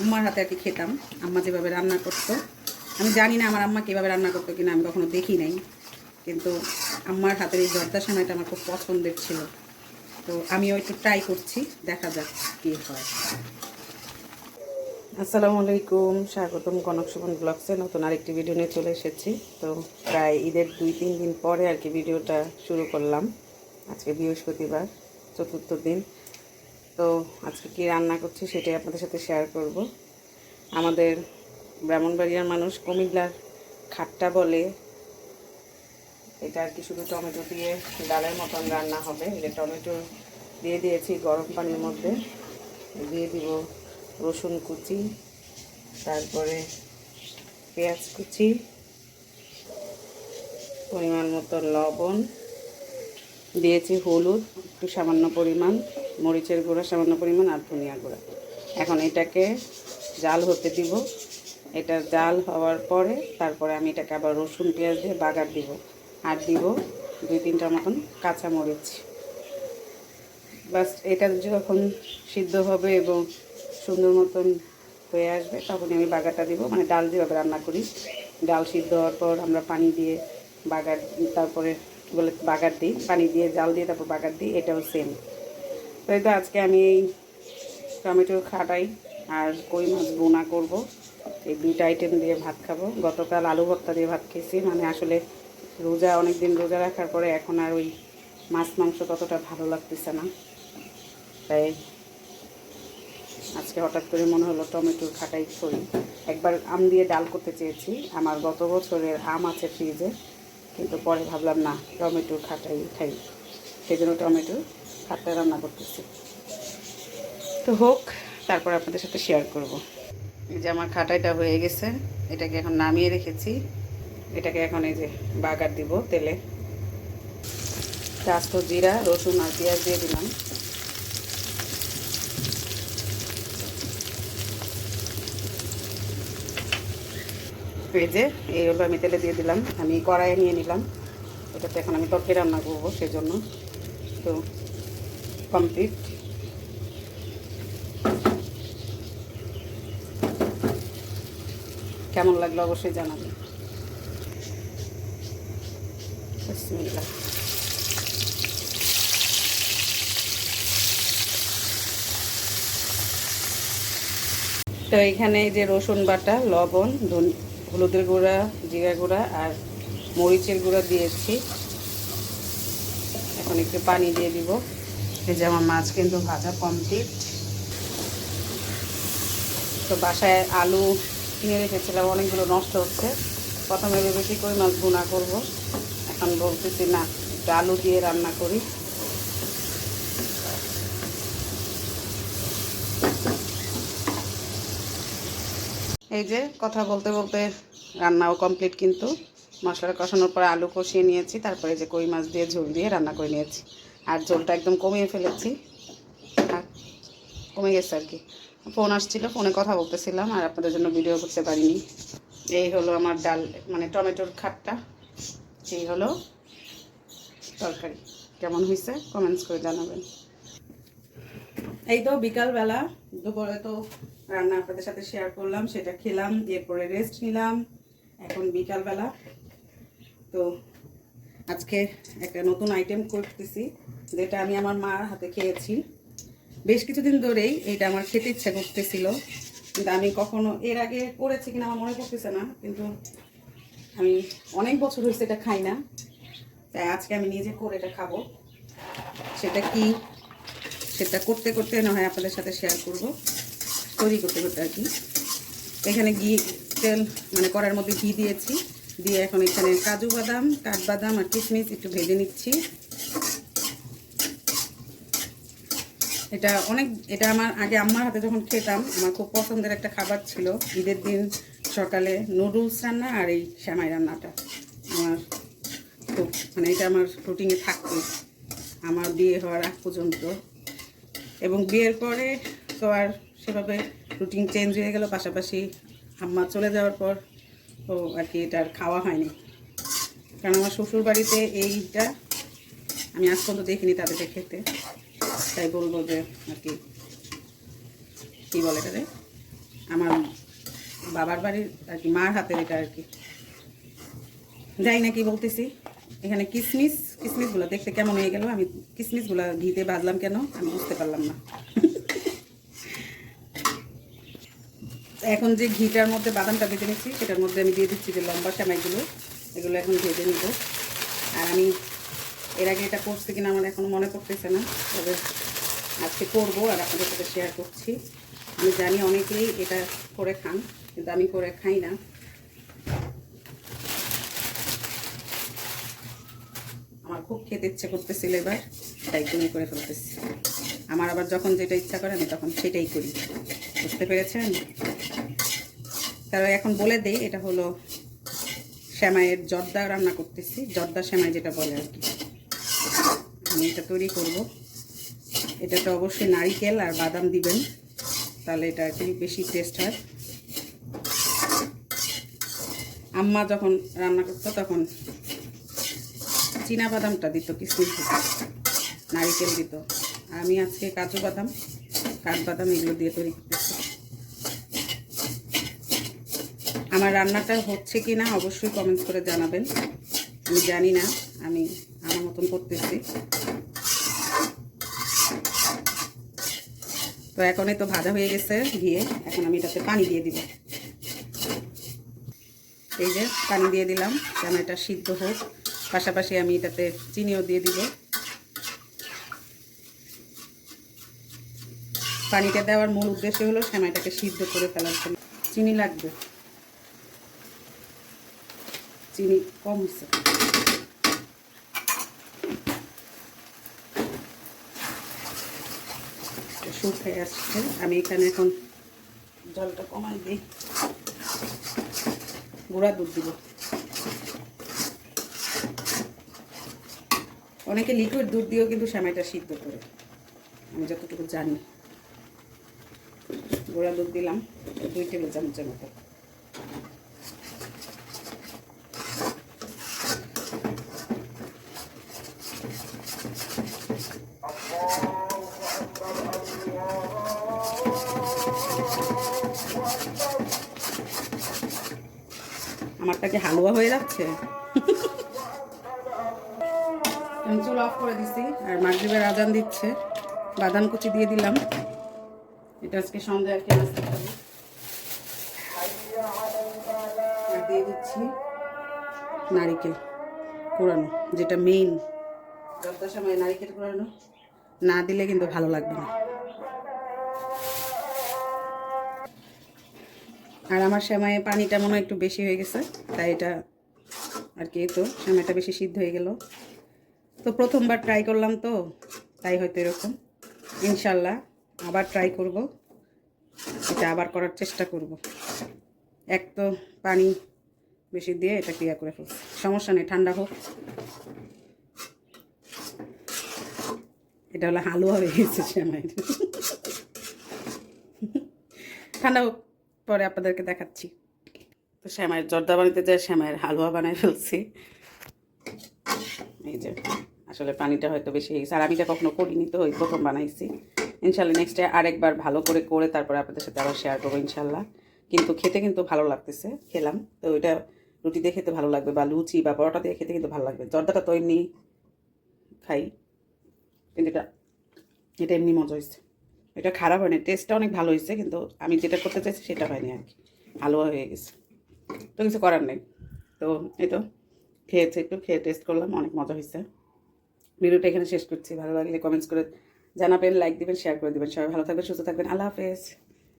আম্মার হাতে আর কি খেতাম। আম্মা যেভাবে রান্না করতো। আমি জানি না আমার আম্মা কীভাবে রান্না করতো কিনা, আমি কখনো দেখি নাই। কিন্তু আম্মার হাতের এই জর্দা সেমাইটা আমার খুব পছন্দের ছিল। তো আমিও একটু ট্রাই করছি, দেখা যাক কী হয়। আসসালামু আলাইকুম, স্বাগতম কনক সুমন ব্লগসে। নতুন আরেকটি ভিডিও নিয়ে চলে এসেছি। তো প্রায় ঈদের দুই, তিন দিন পরে আর কি ভিডিওটা শুরু করলাম। আজকে বৃহস্পতিবার, চতুর্থ দিন। তো আজকে কি রান্না করছি সেটাই আপনাদের সাথে শেয়ার করব। আমাদের ব্রাহ্মণবাড়িয়ার মানুষ কুমিল্লার খাট্টা বলে। এটা আর কি শুধু টমেটো দিয়ে ডালের মতন রান্না হবে। এটা টমেটো দিয়ে দিয়েছি গরম পানির মধ্যে। দিয়ে দিব রসুন কুচি, তারপরে পেঁয়াজ কুচি, পরিমাণ মতো লবণ। দিয়েছি হলুদ, একটু সামান্য পরিমাণ, মরিচের গুঁড়া, সামান্য পরিমাণ আর ধনিয়া গুঁড়া। এখন এটাকে জাল হতে দিব। এটা জাল হওয়ার পরে তারপরে আমি এটাকে আবার রসুন, পেঁয়াজ দিয়ে বাগার দিব। আর দিব দুই তিনটার মতন কাঁচা মরিচ বাস, এটা যখন সিদ্ধ হবে এবং সুন্দর মতন হয়ে আসবে, তখনই আমি বাগারটা দিব। মানে ডাল যেভাবে রান্না করি, ডাল সিদ্ধ হওয়ার পর আমরা পানি দিয়ে বাগার, তারপরে বলে বাগার দিই, পানি দিয়ে, জাল দিয়ে, তারপর বাগার দিই, এটাও সেম তো এই তো আজকে আমি এই টমেটো খাটাই আর কই মাছ বোনা করব। এই দুইটা আইটেম দিয়ে ভাত খাব। গতকাল আলু ভর্তা দিয়ে ভাত খেয়েছি মানে আসলে রোজা অনেক দিন রোজা রাখার পরে এখন আর ওই মাছ, মাংস ততটা ভালো লাগতেছে না। তাই আজকে হঠাৎ করে মনে হলো টমেটোর খাটাই করি। একবার আম দিয়ে ডাল করতে চেয়েছি। আমার গত বছরের আম আছে ফ্রিজে কিন্তু পরে ভাবলাম, না, টমেটোর খাটাই খাই। সেই জন্য টমেটোর খাটটা রান্না করতেছি। তো হোক, তারপর আপনাদের সাথে শেয়ার করব। এই যে আমার খাটাইটা হয়ে গেছে, এটাকে এখন নামিয়ে রেখেছি। এটাকে এখন এই যে বাগার দিব তেলে। আস্ত জিরা, রসুন আর পেঁয়াজ দিয়ে দিলাম। এই যে এই হলো আমি তেলে দিয়ে দিলাম। আমি কড়াইয়ে নিয়ে নিলাম। এটাতে এখন আমি তরকারি রান্না করব সেজন্য। তো কমপ্লিট কেমন লাগল অবশ্যই জানাবেন। তো এখানে যে রসুন বাটা, লবণ, ধন- হলুদের গুঁড়া জিরা গুঁড়া আর মরিচের গুঁড়া দিয়েছি। এখন একটু পানি দিয়ে দিব। এই যে আমার মাছ কিন্তু ভাজা কমপ্লিট তো বাসায় আলু কিনে রেখেছিলাম, অনেকগুলো নষ্ট হচ্ছে। প্রথমে ভেবেছি কই মাছ ভুনা করব। এখন বলতেছি না, একটু আলু দিয়ে রান্না করি। এই যে কথা বলতে বলতে রান্নাও কমপ্লিট কিন্তু। মশলা কষানোর পর আলু কষিয়ে নিয়েছি, তারপরে যে কই মাছ দিয়ে ঝোল দিয়ে রান্না করে নিয়েছি। আর ঝোলটা একদম কমিয়ে ফেলেছি। আর কমে গেছে আর কি। ফোন আসছিল, ফোনে কথা বলতেছিলাম, আর আপনাদের জন্য ভিডিও করতে পারিনি। এই হলো আমার ডাল মানে টমেটোর খাটটা। এই হলো তরকারি। কেমন হয়েছে? কমেন্টস করে জানাবেন। এই তো বিকালবেলা, দুপুরে তো রান্না আপনাদের সাথে শেয়ার করলাম, সেটা খেলাম, এরপরে রেস্ট নিলাম, এখন বিকালবেলা। তো আজকে একটা নতুন আইটেম করতেছি, যেটা আমি আমার মার হাতে খেয়েছি। বেশ কিছুদিন ধরেই এটা আমার খেতে ইচ্ছা করতেছিল, কিন্তু আমি কখনো এর আগে করেছি কিনা আমার মনে করতেছে না, কিন্তু আমি অনেক বছর হয়েছে এটা খাই না, তাই আজকে আমি নিজে করে এটা খাব। সেটা কি, সেটা করতে করতে না হয় আপনাদের সাথে শেয়ার করব। তৈরি করতে করতে আর কি। এখানে ঘি, তেল মানে কড়ার মধ্যে ঘি দিয়েছি। দিয়ে এখন এখানে কাজু বাদাম, কাঠবাদাম আর কিশমিশ একটু ভেজে নিচ্ছি। এটা অনেক, এটা আমার, আগে আম্মার হাতে যখন খেতাম, আমার খুব পছন্দের একটা খাবার ছিল ঈদের দিন সকালে নুডলস রান্না আর এই শ্যামাই রান্নাটা। আমার খুব মানে এটা আমার রুটিনে থাকতো। আমার বিয়ে হওয়ার আগ পর্যন্ত। এবং বিয়ের পরে তো আর সেভাবে রুটিন চেঞ্জ হয়ে গেল, পাশাপাশি আম্মা চলে যাওয়ার পর তো আর কি এটা খাওয়া হয়নি। কারণ আমার শ্বশুর বাড়িতে এইটা আমি আজ পর্যন্ত দেখিনি তাদেরকে খেতে। তাই বলব যে আর কি, কী বলে এটাতে আমার বাবার বাড়ির আর কি মার হাতের এটা আর কি। যাই না কি বলতেছি, এখানে কিসমিস, কিসমিসগুলো দেখতে কেমন হয়ে গেল? আমি কিসমিসগুলো ঘিতে বাজলাম কেন? আমি বুঝতে পারলাম না। এখন যে ঘিটার মধ্যে বাদামটা ভেজে নিচ্ছি, সেটার মধ্যে আমি দিয়ে দিচ্ছি যে লম্বা সেমাইগুলো এগুলো এখন ভেজে নিব। আর আমি এর আগে এটা করছি কিনা আমার এখনও মনে করতেছে না, তবে আজকে করব আর আপনাদের সাথে শেয়ার করছি। আমি জানি অনেকেই এটা করে খান, কিন্তু আমি করে খাই না। আমার খুব খেতে ইচ্ছে করতেছিল এবার, তাই তুমি করে ফেলতেছি। আমার আবার যখন যেটা ইচ্ছা করে, আমি তখন সেটাই করি। বুঝতে পেরেছেন? তারা এখন বলে দেই, এটা হলো শ্যামাইয়ের জর্দা রান্না করতেছি, জর্দা শ্যামাই যেটা বলে আর কি। আমি এটা তৈরি করব। এটাতে অবশ্যই নারিকেল আর বাদাম দিবেন, তাহলে এটা একটু বেশি টেস্ট হয়। আম্মা যখন রান্না করতো তখন চীনা বাদামটা দিত, কিসমিস নারিকেল দিত। আমি আজকে কাজু বাদাম কাঠবাদাম এগুলো দিয়ে তৈরি করতেছি। আমার রান্নাটা হচ্ছে কি না অবশ্যই কমেন্টস করে জানাবেন। আমি জানি না, আমি আমার মতন করতেছি। তো এখন এই তো ভাজা হয়ে গেছে, দিয়ে এখন আমি এটাতে পানি দিয়ে দিব। এই যে পানি দিয়ে দিলাম, যেন এটা সিদ্ধ হোক। পাশাপাশি আমি এটাতে চিনিও দিয়ে দিব। পানিটা দেওয়ার মূল উদ্দেশ্য হলো সেমাইটাকে সিদ্ধ করে ফেলার জন্য। চিনি লাগবে। চিনি কম হচ্ছে শুকিয়ে আসছে আমি এখানে এখন জলটা কমাই দিই গুঁড়া দুধ দিব অনেকে লিকুইড দুধ দিয়েও কিন্তু সেমাইটা সিদ্ধ করে। আমি যতটুকু জানি। গুঁড়া দুধ দিলাম, দুই টেবিল চামচের মতো। আমারটা কি হালুয়া হয়ে যাচ্ছে? আমি চুল অফ করে দিছি, আর মাগরিবের আজান দিচ্ছে। বাদাম কুচি দিয়ে দিলাম। এটা আজকে সন্ধ্যা আর কি নাস্তা খাব আর দিয়ে দিচ্ছি নারিকেল কোরানো, যেটা মেইন যত সময় নারিকেল কোরানো, না দিলে কিন্তু ভালো লাগবে না। আর আমার সেমাইয়ে পানিটা মনে একটু বেশি হয়ে গেছে, তাই এটা আর কি, তো সেমাইটা বেশি সিদ্ধ হয়ে গেল। তো প্রথমবার ট্রাই করলাম তো, তাই হয়তো এরকম। ইনশাল্লাহ আবার ট্রাই করব, এটা আবার করার চেষ্টা করব। এক তো পানি বেশি দিয়ে এটা ক্রিয়া করে ফেলছি। সমস্যা নেই, ঠান্ডা হোক। এটা হলো হালুয়া হয়ে গেছে সেমাই ঠান্ডা হোক। পরে আপনাদেরকে দেখাচ্ছি। তো শ্যামাইয়ের জর্দা বানাতে যায় শ্যামাইয়ের হালুয়া বানায় ফেলছি। এই যে, আসলে পানিটা হয়তো বেশি হয়ে গেছে আর আমি এটা কখনো করিনি, তো ওই প্রথম বানাইছি। ইনশাল্লাহ নেক্সটে আরেকবার ভালো করে করে তারপরে আপনাদের সাথে আবার শেয়ার করব ইনশাল্লাহ কিন্তু খেতে কিন্তু ভালো লাগতেছে, খেলাম। তো ওইটা রুটি দিয়ে খেতে ভালো লাগবে বা লুচি বা পরোটা দিয়ে খেতে কিন্তু ভালো লাগবে। জর্দাটা তো এমনি খাই, কিন্তু এটা এটা এমনি মজা হয়েছে। এটা খারাপ হয়নি টেস্টটা অনেক ভালো হয়েছে, কিন্তু আমি যেটা করতে চাইছি সেটা হয়নি আর কি। হালুয়া হয়ে গেছে। তো কিছু করার নেই। তো এই তো খেয়েছে, একটু খেয়ে টেস্ট করলাম, অনেক মজা হয়েছে। ভিডিওটা এখানে শেষ করছি। ভালো লাগলে কমেন্টস করে জানাবেন লাইক দিবেন শেয়ার করে দিবেন। সবাই ভালো থাকবেন, সুস্থ থাকবেন। আল্লাহ হাফেজ।